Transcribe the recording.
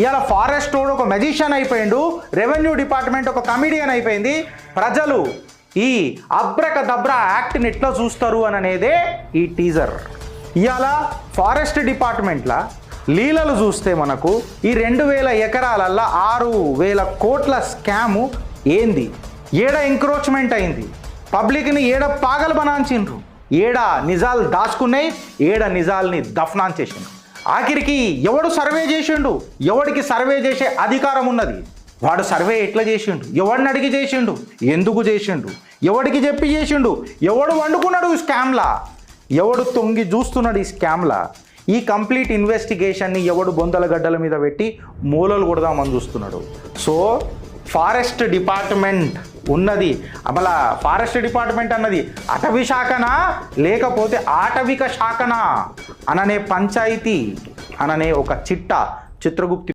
ఇవాళ forest road ఒక magician అయిపోయిండు రెవెన్యూ డిపార్ట్మెంట్ ఒక కమిడియన్ అయిపోయింది. ప్రజలు ఈ అబ్రక దబ్ర యాక్ట్ని ఎట్లా చూస్తారు అని అనేదే ఈ టీజర్ ఇవాళ ఫారెస్ట్ డిపార్ట్మెంట్ల లీలలు చూస్తే మనకు ఈ రెండు వేల ఎకరాలల్లో ఆరు వేల కోట్ల స్కాము ఏంది? ఏడ ఎంక్రోచ్మెంట్ అయింది? పబ్లిక్ని ఏడ పాగలు బనాంచిండ్రు ఏడ నిజాలు దాచుకున్నాయి? ఏడ నిజాల్ని దఫనాన్ చేసిండ్రు ఆఖరికి ఎవడు సర్వే చేసిండు? ఎవడికి సర్వే చేసే అధికారం ఉన్నది? వాడు సర్వే ఎట్లా చేసిండు? ఎవడిని అడిగి చేసిండు? ఎందుకు చేసిండు? ఎవడికి చెప్పి చేసిండు? ఎవడు వండుకున్నాడు ఈ స్కామ్లా? ఎవడు తొంగి చూస్తున్నాడు ఈ స్కామ్లా? ఈ కంప్లీట్ ఇన్వెస్టిగేషన్ని ఎవడు బొందల గడ్డల మీద పెట్టి మూలలు కొడదామని చూస్తున్నాడు. సో ఫారెస్ట్ డిపార్ట్మెంట్ ఉన్నది. అమల ఫారెస్ట్ డిపార్ట్మెంట్ అన్నది అటవీ శాఖనా? లేకపోతే ఆటవిక శాఖనా? అననే పంచాయతీ అననే ఒక చిట్ట చిత్రగుప్తి